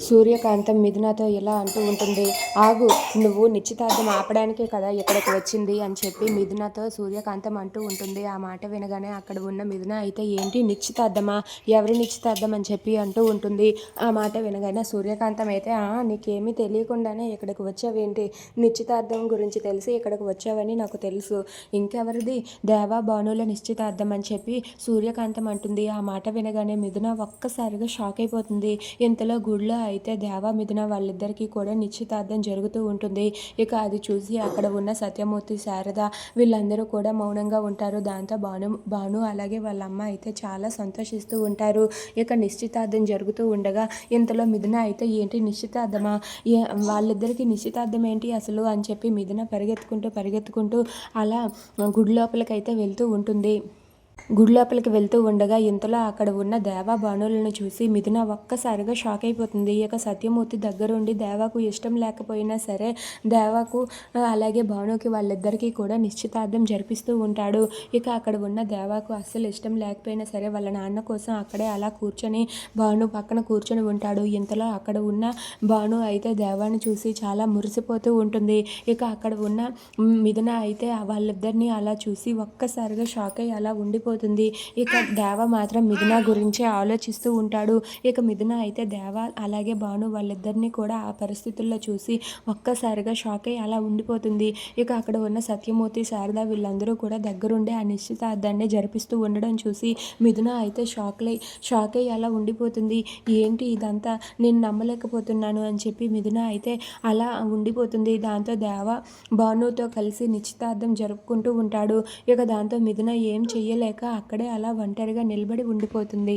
సూర్యకాంతం మిథునతో ఇలా అంటూ ఉంటుంది. ఆగు నువ్వు నిశ్చితార్థం ఆపడానికే కదా ఇక్కడికి వచ్చింది? అని చెప్పి మిథునతో సూర్యకాంతం అంటూ ఉంటుంది. ఆ మాట వినగానే అక్కడ ఉన్న మిథున అయితే ఏంటి నిశ్చితార్థమా? ఎవరి నిశ్చితార్థం? అని చెప్పి అంటూ ఉంటుంది. ఆ మాట వినగానే సూర్యకాంతం అయితే నీకేమీ తెలియకుండానే ఇక్కడికి వచ్చావేంటి? నిశ్చితార్థం గురించి తెలిసి ఇక్కడికి వచ్చావని నాకు తెలుసు. ఇంకెవరిది? దేవా భానుల నిశ్చితార్థం అని చెప్పి సూర్యకాంతం అంటుంది. ఆ మాట వినగానే మిథున ఒక్కసారిగా షాక్ అయిపోతుంది. ఇంతలో గుడిలో అయితే దేవా మిథున వాళ్ళిద్దరికీ కూడా నిశ్చితార్థం జరుగుతూ ఉంటుంది. ఇక అది చూసి అక్కడ ఉన్న సత్యమూర్తి శారద వీళ్ళందరూ కూడా మౌనంగా ఉంటారు. దాంతో భాను భాను అలాగే వాళ్ళ అమ్మ అయితే చాలా సంతోషిస్తూ ఉంటారు. ఇక నిశ్చితార్థం జరుగుతూ ఉండగా ఇంతలో మిథున అయితే ఏంటి నిశ్చితార్థమా? వాళ్ళిద్దరికీ నిశ్చితార్థం ఏంటి అసలు అని చెప్పి మిథున పరిగెత్తుకుంటూ పరిగెత్తుకుంటూ అలా గుడి లోపలికైతే వెళ్తూ ఉంటుంది. గుడి లోపలికి వెళ్తూ ఉండగా ఇంతలో అక్కడ ఉన్న దేవా భానులను చూసి మిథున ఒక్కసారిగా షాక్ అయిపోతుంది. ఇక సత్యమూర్తి దగ్గరుండి దేవాకు ఇష్టం లేకపోయినా సరే దేవాకు అలాగే భానుకి వాళ్ళిద్దరికీ కూడా నిశ్చితార్థం జరిపిస్తూ ఉంటాడు. ఇక అక్కడ ఉన్న దేవాకు అస్సలు ఇష్టం లేకపోయినా సరే వాళ్ళ నాన్న కోసం అక్కడే అలా కూర్చొని భాను పక్కన కూర్చొని ఉంటాడు. ఇంతలో అక్కడ ఉన్న భాను అయితే దేవాన్ని చూసి చాలా మురిసిపోతూ ఉంటుంది. ఇక అక్కడ ఉన్న మిథున అయితే వాళ్ళిద్దరిని అలా చూసి ఒక్కసారిగా షాక్ అయ్యి అలా ఉండి వెళ్ళిపోతుంది. ఇక దేవ మాత్రం మిథున గురించి ఆలోచిస్తూ ఉంటాడు. ఇక మిథున అయితే దేవ అలాగే భాను వాళ్ళిద్దరిని కూడా ఆ పరిస్థితుల్లో చూసి ఒక్కసారిగా షాక్ అయ్యి అలా ఉండిపోతుంది. ఇక అక్కడ ఉన్న సత్యమూర్తి శారద వీళ్ళందరూ కూడా దగ్గరుండి ఆ నిశ్చితార్థాన్ని జరిపిస్తూ ఉండడం చూసి మిథున అయితే షాక్ అయి షాక్ అయ్యి అలా ఉండిపోతుంది. ఏంటి ఇదంతా? నేను నమ్మలేకపోతున్నాను అని చెప్పి మిథున అయితే అలా ఉండిపోతుంది. దాంతో దేవ భానుతో కలిసి నిశ్చితార్థం జరుపుకుంటూ ఉంటాడు. ఇక దాంతో మిథున ఏం చెయ్యలేక అక్కడే అలా ఒంటరిగా నిలబడి ఉండిపోతుంది.